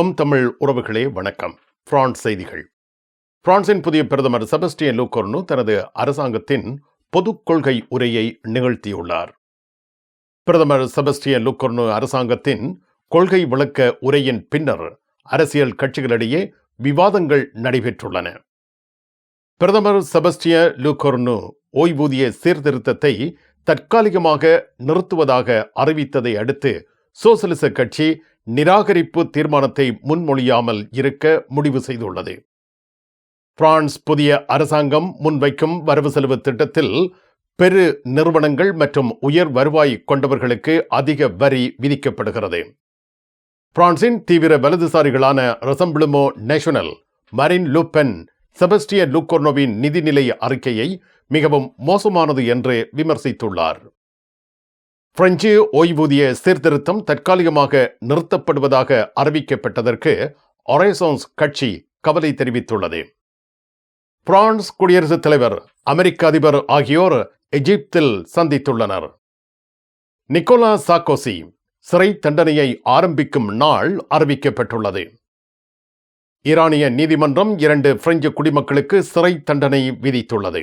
M Tamil உறவுகளே வணக்கம். France செய்திகள். பிரான்சின் புதிய பிரதமர் செபஸ்டியன் லூகோர்னு தனது அரசாங்கத்தின் பொது கொள்கை உரையை நிகழ்த்தியுள்ளார். பிரதமர் செபஸ்டியன் லூகோர்னு அரசாங்கத்தின் கொள்கை விளக்க உரையின் பின்னர் அரசியல் கட்சிகளிடையே விவாதங்கள் நடைபெற்றுள்ளன. பிரதமர் செபஸ்டிய லூகோர்னு ஓய்வூதிய சீர்திருத்தத்தை தற்காலிகமாக நிறுத்துவதாக அறிவித்ததை அடுத்து சோசலிச கட்சி நிராகரிப்பு தீர்மானத்தை முன்மொழியாமல் இருக்க முடிவு செய்துள்ளது. பிரான்ஸ் புதிய அரசாங்கம் முன்வைக்கும் வரவு செலவு திட்டத்தில் பெரு நிறுவனங்கள் மற்றும் உயர் வருவாய் கொண்டவர்களுக்கு அதிக வரி விதிக்கப்படுகிறது. பிரான்சின் தீவிர வலதுசாரிகளான ரசம்பிளுமோ நேஷனல் மரின் லூப்பென் செபஸ்டிய லூக்கோர்னோவின் நிதிநிலை அறிக்கையை மிகவும் மோசமானது என்று விமர்சித்துள்ளார். பிரெஞ்சு ஓய்வூதிய சீர்திருத்தம் தற்காலிகமாக நிறுத்தப்படுவதாக அறிவிக்கப்பட்டதற்கு ஒரேசோன்ஸ் கட்சி கவலை தெரிவித்துள்ளது. பிரான்ஸ் குடியரசுத் தலைவர் அமெரிக்க அதிபர் ஆகியோர் எகிப்தில் சந்தித்துள்ளனர். நிக்கோலா சாக்கோசி சிறை தண்டனையை ஆரம்பிக்கும் நாள் அறிவிக்கப்பட்டுள்ளது. ஈரானிய நீதிமன்றம் இரண்டு பிரெஞ்சு குடிமக்களுக்கு சிறை தண்டனை விதித்துள்ளது.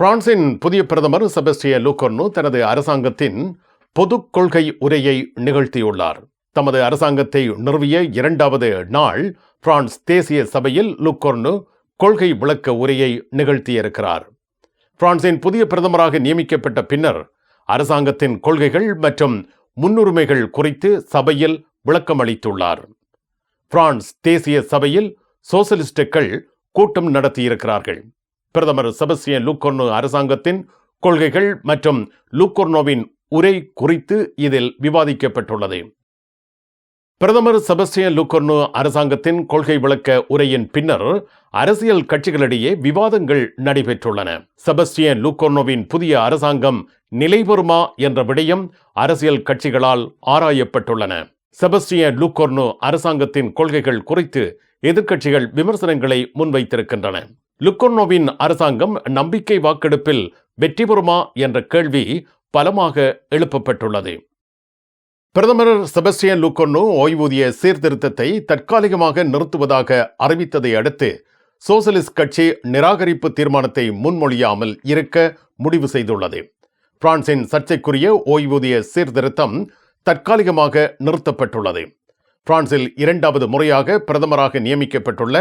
பிரான்சின் புதிய பிரதமர் செபஸ்டிய லூக்கோர்னு தனது அரசாங்கத்தின் பொதுக் கொள்கை உரையை நிகழ்த்தியுள்ளார். தமது அரசாங்கத்தை நிறுவிய இரண்டாவது நாள் பிரான்ஸ் தேசிய சபையில் லுக்கோர்னு கொள்கை விளக்க உரையை நிகழ்த்தியிருக்கிறார். பிரான்சின் புதிய பிரதமராக நியமிக்கப்பட்ட பின்னர் அரசாங்கத்தின் கொள்கைகள் மற்றும் முன்னுரிமைகள் குறித்து சபையில் விளக்கம் அளித்துள்ளார். பிரான்ஸ் தேசிய சபையில் சோசலிஸ்டுகள் கூட்டம் நடத்தியிருக்கிறார்கள். பிரதமர் செபஸ்டியன் லூக்கோர்னோ அரசாங்கத்தின் கொள்கைகள் மற்றும் லூக்கோர்னோவின் உரை குறித்து இதில் விவாதிக்கப்பட்டுள்ளது. பிரதமர் செபஸ்டியன் லூக்கோர்னோ அரசாங்கத்தின் கொள்கை விளக்க உரையின் பின்னர் அரசியல் கட்சிகளிடையே விவாதங்கள் நடைபெற்றுள்ளன. செபஸ்டியன் லூக்கோர்னோவின் புதிய அரசாங்கம் நிலைபெறுமா என்ற விடயம் அரசியல் கட்சிகளால் ஆராயப்பட்டுள்ளன. செபஸ்டியன் லூக்கோர்னோ அரசாங்கத்தின் கொள்கைகள் குறித்து எதிர்க்கட்சிகள் விமர்சனங்களை முன்வைத்திருக்கின்றன. லுக்கோர்னோவின் அரசாங்கம் நம்பிக்கை வாக்கெடுப்பில் வெற்றி பெறுமா என்ற கேள்வி பலமாக எழுப்பப்பட்டுள்ளது. பிரதமர் செபஸ்டியன் லுக்கோர்னோ ஓய்வூதிய சீர்திருத்தத்தை தற்காலிகமாக நிறுத்துவதாக அறிவித்ததை அடுத்து சோசலிஸ்ட் கட்சி நிராகரிப்பு தீர்மானத்தை முன்மொழியாமல் இருக்க முடிவு செய்துள்ளது. பிரான்சின் சர்ச்சைக்குரிய ஓய்வூதிய சீர்திருத்தம் தற்காலிகமாக நிறுத்தப்பட்டுள்ளது. பிரான்சில் இரண்டாவது முறையாக பிரதமராக நியமிக்கப்பட்டுள்ள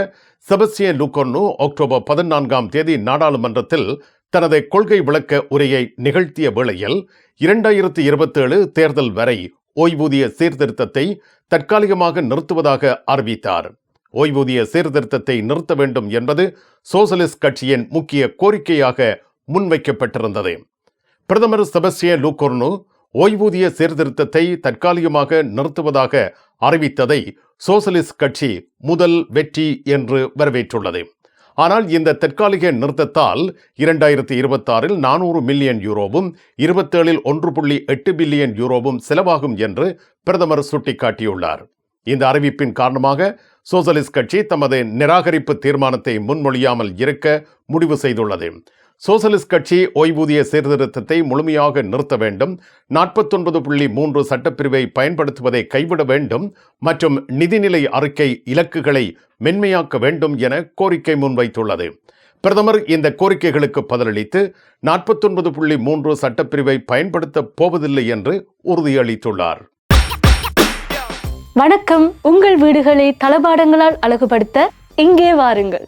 செபஸ்டியன் லுகோர்னு அக்டோபர் பதினான்காம் தேதி நாடாளுமன்றத்தில் தனது கொள்கை விளக்க உரையை நிகழ்த்திய வேளையில் இரண்டாயிரத்தி இருபத்தேழு தேர்தல் வரை ஓய்வூதிய சீர்திருத்தத்தை தற்காலிகமாக நிறுத்துவதாக அறிவித்தார். ஓய்வூதிய சீர்திருத்தத்தை நிறுத்த வேண்டும் என்பது சோசலிஸ்ட் கட்சியின் முக்கிய கோரிக்கையாக முன்வைக்கப்பட்டிருந்தது. பிரதமர் செபஸ்டியன் லூகோர்னு ஓய்வூதிய சீர்திருத்தத்தை தற்காலிகமாக நிறுத்துவதாக அறிவித்ததை சோசலிஸ்ட் கட்சி முதல் வெற்றி என்று வரவேற்றுள்ளது. ஆனால் இந்த தற்காலிக நிறுத்தத்தால் இரண்டாயிரத்தி இருபத்தாறில் நானூறு மில்லியன் யூரோவும் இருபத்தேழில் ஒன்று புள்ளி எட்டு பில்லியன் யூரோவும் செலவாகும் என்று பிரதமர் சுட்டிக்காட்டியுள்ளார். இந்த அறிவிப்பின் காரணமாக சோசலிஸ்ட் கட்சி தமது நிராகரிப்பு தீர்மானத்தை முன்மொழியாமல் இருக்க முடிவு செய்துள்ளது. சோசலிஸ்ட் கட்சி ஓய்வூதிய சீர்திருத்தத்தை முழுமையாக நிறுத்த வேண்டும். நாற்பத்தொன்பது புள்ளி மூன்று சட்டப்பிரிவை பயன்படுத்துவதை கைவிட வேண்டும். மற்றும் நிதிநிலை அறிக்கை இலக்குகளை மென்மையாக்க வேண்டும் என கோரிக்கை முன்வைத்துள்ளது. பிரதமர் இந்த கோரிக்கைகளுக்கு பதிலளித்து நாற்பத்தொன்பது புள்ளி மூன்று சட்டப்பிரிவை பயன்படுத்தப் போவதில்லை என்று உறுதியளித்துள்ளார். வணக்கம். உங்கள் வீடுகளை தளபாடங்களால் அழகுபடுத்த இங்கே வாருங்கள்.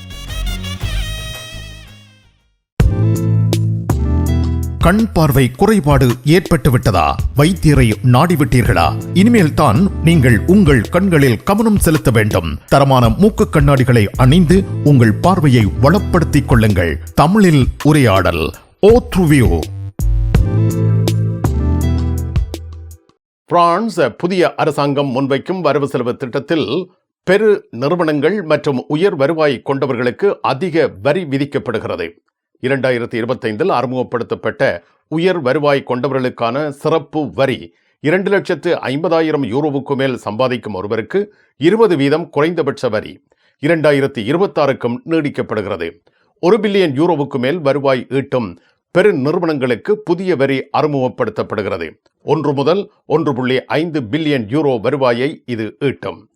கண் பார்வை குறைபாடு ஏற்பட்டுவிட்டதா? வைத்தியரை நாடிவிட்டீர்களா? இனிமேல் தான் நீங்கள் உங்கள் கண்களில் கவனம் செலுத்த வேண்டும். தரமான மூக்கு கண்ணாடிகளை அணிந்து உங்கள் பார்வையை வளப்படுத்திக் கொள்ளுங்கள். தமிழில் உரையாடல் ஓ த்ருவியோ பிரான்ஸ் புதிய அரசாங்கம் முன்வைக்கும் வரவு செலவு திட்டத்தில் பெரு நிறுவனங்கள் மற்றும் உயர் வருவாய் கொண்டவர்களுக்கு அதிக வரி விதிக்கப்படுகிறது. இரண்டாயிரத்தி இருபத்தைந்தில் அறிமுகப்படுத்தப்பட்ட உயர் வருவாய் கொண்டவர்களுக்கான சிறப்பு வரி இரண்டு லட்சத்து ஐம்பதாயிரம் யூரோவுக்கு மேல் சம்பாதிக்கும் ஒருவருக்கு இருபது வீதம் குறைந்தபட்ச வரி இரண்டாயிரத்தி இருபத்தாறுக்கும் நீடிக்கப்படுகிறது. ஒரு பில்லியன் யூரோவுக்கு மேல் வருவாய் ஈட்டும் பெரு நிறுவனங்களுக்கு புதிய வரி அறிமுகப்படுத்தப்படுகிறது. ஒன்று முதல் ஒன்று புள்ளி ஐந்து பில்லியன் யூரோ வருவாயை இது ஈட்டும்.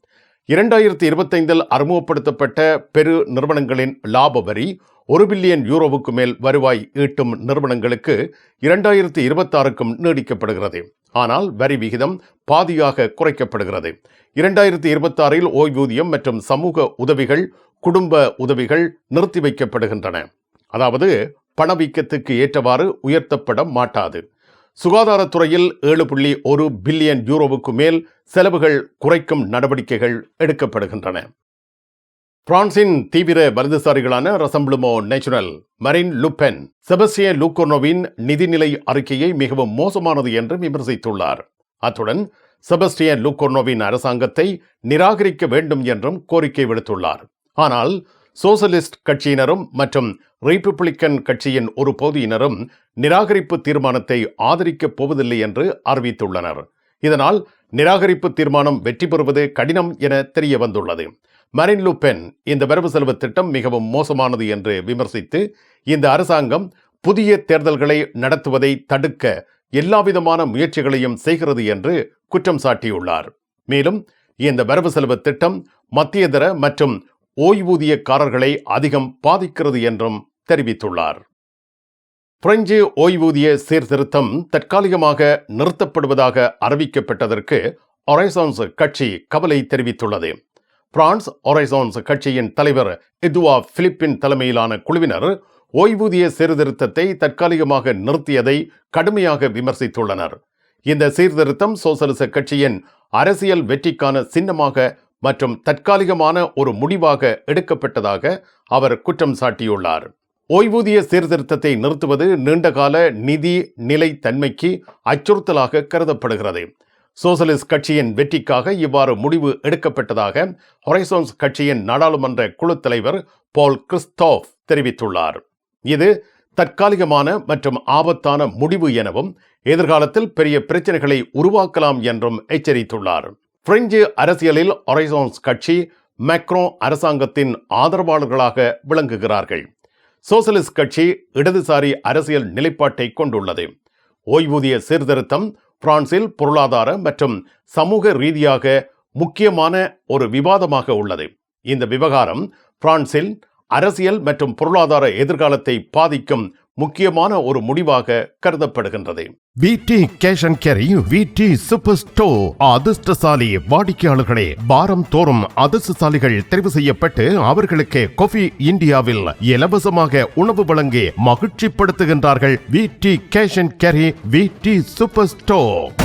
இரண்டாயிரத்தி இருபத்தைந்தில் அறிமுகப்படுத்தப்பட்ட பெரு நிறுவனங்களின் லாப வரி ஒரு பில்லியன் யூரோவுக்கு மேல் வருவாய் ஈட்டும் நிறுவனங்களுக்கு இரண்டாயிரத்தி இருபத்தாறுக்கும் நீடிக்கப்படுகிறது. ஆனால் வரி விகிதம் பாதியாக குறைக்கப்படுகிறது. இரண்டாயிரத்தி இருபத்தாறில் ஓய்வூதியம் மற்றும் சமூக உதவிகள் குடும்ப உதவிகள் நிறுத்தி வைக்கப்படுகின்றன. அதாவது பணவீக்கத்துக்கு ஏற்றவாறு உயர்த்தப்பட மாட்டாது. சுகாதாரத்துறையில் ஏழு புள்ளி ஒரு பில்லியன் யூரோவுக்கு மேல் செலவுகள் குறைக்கும் நடவடிக்கைகள் எடுக்கப்படுகின்றன. பிரான்சின் தீவிர வலதுசாரிகளான ரசம்பிளுமோ நேச்சுரல் மரின் லுப்பென் செபஸ்டிய லூக்கோனோவின் நிதிநிலை அறிக்கையை மிகவும் மோசமானது என்று விமர்சித்துள்ளார். அத்துடன் செபஸ்டியன் லூக்கோனோவின் அரசாங்கத்தை நிராகரிக்க வேண்டும் என்றும் கோரிக்கை விடுத்துள்ளார். ஆனால் சோசலிஸ்ட் கட்சியினரும் மற்றும் ரிப்பப்ளிக்கன் கட்சியின் ஒரு பகுதியினரும் நிராகரிப்பு தீர்மானத்தை ஆதரிக்கப் போவதில்லை என்று அறிவித்துள்ளனர். இதனால் நிராகரிப்பு தீர்மானம் வெற்றி பெறுவது கடினம் என தெரிய வந்துள்ளது மரின் லூபென் இந்த வரவு செலவு திட்டம் மிகவும் மோசமானது என்று விமர்சித்து இந்த அரசாங்கம் புதிய தேர்தல்களை நடத்துவதை தடுக்க எல்லாவிதமான முயற்சிகளையும் செய்கிறது என்று குற்றம் சாட்டியுள்ளார். மேலும் இந்த வரவு செலவு திட்டம் மத்தியதர மற்றும் ஓய்வூதியக்காரர்களை அதிகம் பாதிக்கிறது என்றும் தெரிவித்துள்ளார். பிரெஞ்சு ஓய்வூதிய சீர்திருத்தம் தற்காலிகமாக நிறுத்தப்படுவதாக அறிவிக்கப்பட்டதற்கு ஒரைசான்ஸ் கட்சி கவலை தெரிவித்துள்ளது. பிரான்ஸ் ஒரைசான்ஸ் கட்சியின் தலைவர் எதுவா பிலிப்பின் தலைமையிலான குழுவினர் ஓய்வூதிய சீர்திருத்தத்தை தற்காலிகமாக நிறுத்தியதை கடுமையாக விமர்சித்துள்ளனர். இந்த சீர்திருத்தம் சோசலிச கட்சியின் அரசியல் வெற்றிக்கான சின்னமாக மற்றும் தற்காலிகமான ஒரு முடிவாக எடுக்கப்பட்டதாக அவர் குற்றம் சாட்டியுள்ளார். ஓய்வூதிய சீர்திருத்தத்தை நிறுத்துவது நீண்டகால நிதி நிலைத்தன்மைக்கு அச்சுறுத்தலாக கருதப்படுகிறது. சோசலிஸ்ட் கட்சியின் வெற்றிக்காக இவ்வாறு முடிவு எடுக்கப்பட்டதாக ஹொரைசோன்ஸ் கட்சியின் நாடாளுமன்ற குழு தலைவர் பால் கிறிஸ்தோஃப் தெரிவித்துள்ளார். இது தற்காலிகமான மற்றும் ஆபத்தான முடிவு எனவும் எதிர்காலத்தில் பெரிய பிரச்சனைகளை உருவாக்கலாம் என்றும் எச்சரித்துள்ளார். பிரெஞ்சு அரசியலில் ஒரைசோன்ஸ் கட்சி மேக்ரோ அரசாங்கத்தின் ஆதரவாளர்களாக விளங்குகிறார்கள். சோசலிஸ்ட் கட்சி இடதுசாரி அரசியல் நிலைப்பாட்டை கொண்டுள்ளது. ஓய்வூதிய சீர்திருத்தம் பிரான்சில் பொருளாதார மற்றும் சமூக ரீதியாக முக்கியமான ஒரு விவாதமாக உள்ளது. இந்த விவகாரம் பிரான்சில் அரசியல் மற்றும் பொருளாதார எதிர்காலத்தை பாதிக்கும் முக்கியமான ஒரு முடிவாக கருதப்படுகின்றது. VT cash and carry VT super store அதிர்ஷ்டசாலி வாடிக்கையாளர்களே வாரம் தோறும் அதிர்ஷ்டசாலிகள் தெரிவு செய்யப்பட்டு அவர்களுக்கு கொஃபி இந்தியாவில் இலவசமாக உணவு வழங்கி மகிழ்ச்சிப்படுத்துகின்றார்கள் VT cash and carry VT super store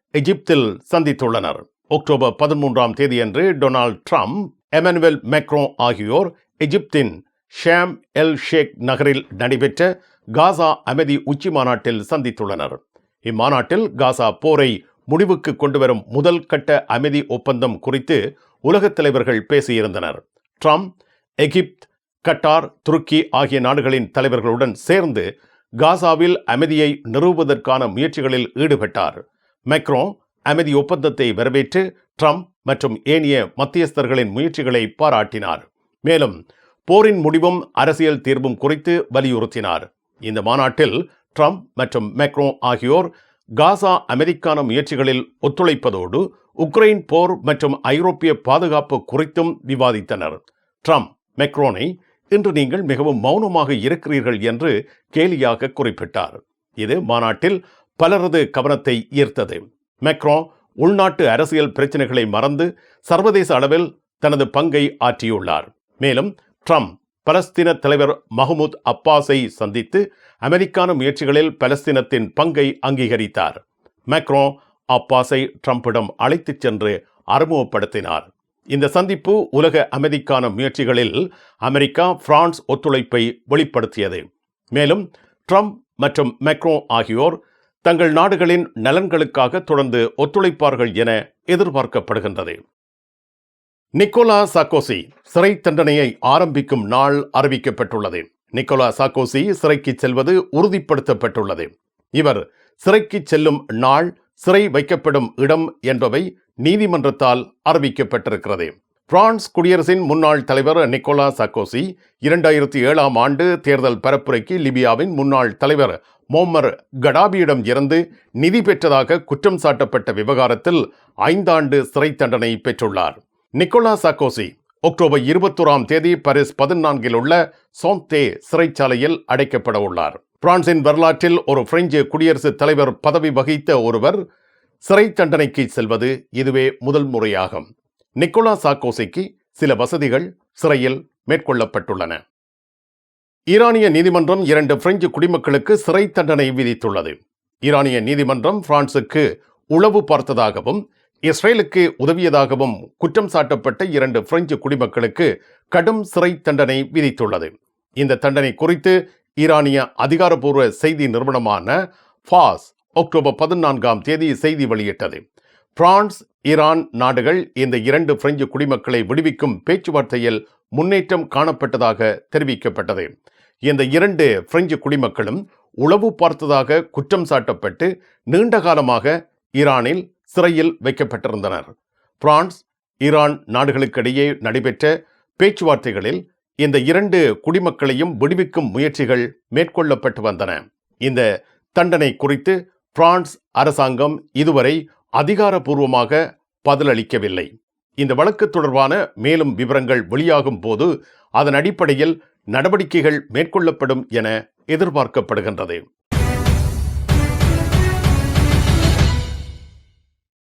எகிப்தில் சந்தித்துள்ளனர். அக்டோபர் பதிமூன்றாம் தேதியன்று டொனால்ட் ட்ரம்ப் எமனுவல் மேக்ரோ ஆகியோர் எகிப்தின் ஷாம் எல் ஷேக் நகரில் நடைபெற்ற காசா அமைதி உச்சி மாநாட்டில் சந்தித்துள்ளனர். இம்மாநாட்டில் காசா போரை முடிவுக்கு கொண்டுவரும் முதல் கட்ட அமைதி ஒப்பந்தம் குறித்து உலகத் தலைவர்கள் பேசியிருந்தனர். ட்ரம்ப் எகிப்த் கட்டார் துருக்கி ஆகிய நாடுகளின் தலைவர்களுடன் சேர்ந்து காசாவில் அமைதியை நிறுவுவதற்கான முயற்சிகளில் ஈடுபட்டார். மெக்ரோ அமைதி ஒப்பந்தத்தை வரவேற்று ட்ரம்ப் மற்றும் ஏனைய மத்தியஸ்தர்களின் முயற்சிகளை பாராட்டினார். மேலும் போரின் முடிவும் அரசியல் தீர்வும் குறித்து வலியுறுத்தினார். இந்த மாநாட்டில் ட்ரம்ப் மற்றும் மெக்ரோ ஆகியோர் காசா அமைதிக்கான முயற்சிகளில் ஒத்துழைப்பதோடு உக்ரைன் போர் மற்றும் ஐரோப்பிய பாதுகாப்பு குறித்தும் விவாதித்தனர். ட்ரம்ப் மெக்ரோனை இன்று நீங்கள் மிகவும் மௌனமாக இருக்கிறீர்கள் என்று கேலியாக குறிப்பிட்டார். இது மாநாட்டில் பலரது கவனத்தை ஈர்த்தது. மெக்ரோ உள்நாட்டு அரசியல் பிரச்சனைகளை மறந்து சர்வதேச அளவில் தனது பங்கை ஆற்றியுள்ளார். மேலும் ட்ரம்ப் பலஸ்தீன தலைவர் மஹமூத் அப்பாஸை சந்தித்து அமெரிக்கான முயற்சிகளில் பலஸ்தீனத்தின் பங்கை அங்கீகரித்தார். மெக்ரோ அப்பாஸை ட்ரம்பிடம் அழைத்துச் சென்று அறிமுகப்படுத்தினார். இந்த சந்திப்பு உலக அமைதிக்கான முயற்சிகளில் அமெரிக்கா பிரான்ஸ் ஒத்துழைப்பை வெளிப்படுத்தியது. மேலும் ட்ரம்ப் மற்றும் மெக்ரோ ஆகியோர் தங்கள் நாடுகளின் நலன்களுக்காக தொடர்ந்து ஒத்துழைப்பார்கள் என எதிர்பார்க்கப்படுகின்றது. நிக்கோலா சாக்கோசி சிறை தண்டனையை ஆரம்பிக்கும் நாள் அறிவிக்கப்பட்டுள்ளது. நிக்கோலா சாக்கோசி சிறைக்கு செல்வது உறுதிப்படுத்தப்பட்டுள்ளது. இவர் சிறைக்கு செல்லும் நாள் சிறை வைக்கப்படும் இடம் என்பவை நீதிமன்றத்தால் அறிவிக்கப்பட்டிருக்கிறது. பிரான்ஸ் குடியரசின் முன்னாள் தலைவர் நிக்கோலா சாக்கோசி இரண்டாயிரத்தி ஏழாம் ஆண்டு தேர்தல் பரப்புரைக்கு லிபியாவின் முன்னாள் தலைவர் மோம்மர் கடாபியிடம் இருந்து நிதி பெற்றதாக குற்றம் சாட்டப்பட்ட விவகாரத்தில் ஐந்தாண்டு சிறை தண்டனை பெற்றுள்ளார். நிக்கோலா சாக்கோசி அக்டோபர் இருபத்தோராம் தேதி பாரிஸ் பதினான்கில் உள்ள சோந்தே சிறைச்சாலையில் அடைக்கப்பட உள்ளார். பிரான்சின் வரலாற்றில் ஒரு பிரெஞ்சு குடியரசுத் தலைவர் பதவி வகித்த ஒருவர் சிறை தண்டனைக்கு செல்வது இதுவே முதல் முறையாகும். நிக்கோலா சாக்கோசிக்கு சில வசதிகள் சிறையில் மேற்கொள்ளப்பட்டுள்ளன. ஈரானிய நீதிமன்றம் இரண்டு பிரெஞ்சு குடிமக்களுக்கு சிறை தண்டனை விதித்துள்ளது. ஈரானிய நீதிமன்றம் பிரான்சுக்கு உளவு பார்த்ததாகவும் இஸ்ரேலுக்கு உதவியதாகவும் குற்றம் சாட்டப்பட்ட இரண்டு பிரெஞ்சு குடிமக்களுக்கு கடும் சிறை தண்டனை விதித்துள்ளது. இந்த தண்டனை குறித்து ஈரானிய அதிகாரப்பூர்வ செய்தி நிறுவனமான ஃபாஸ் அக்டோபர் பதினான்காம் தேதி செய்தி வெளியிட்டது. பிரான்ஸ் ஈரான் நாடுகள் இந்த இரண்டு பிரெஞ்சு குடிமக்களை விடுவிக்கும் பேச்சுவார்த்தையில் முன்னேற்றம் காணப்பட்டதாக தெரிவிக்கப்பட்டது. இந்த இரண்டு பிரெஞ்சு குடிமக்களும் உளவு பார்த்ததாக குற்றம் சாட்டப்பட்டு நீண்ட காலமாக ஈரானில் சிறையில் வைக்கப்பட்டிருந்தனர். பிரான்ஸ் ஈரான் நாடுகளுக்கிடையே நடைபெற்ற பேச்சுவார்த்தைகளில் இந்த இரண்டு குடிமக்களையும் விடுவிக்கும் முயற்சிகள் மேற்கொள்ளப்பட்டு வந்தன. இந்த தண்டனை குறித்து பிரான்ஸ் அரசாங்கம் இதுவரை அதிகாரபூர்வமாக பதிலளிக்கவில்லை. இந்த வழக்கு தொடர்பான மேலும் விவரங்கள் வெளியாகும் போது அதன் அடிப்படையில் நடவடிக்கைகள் மேற்கொள்ளப்படும் என எதிர்பார்க்கப்படுகின்றது.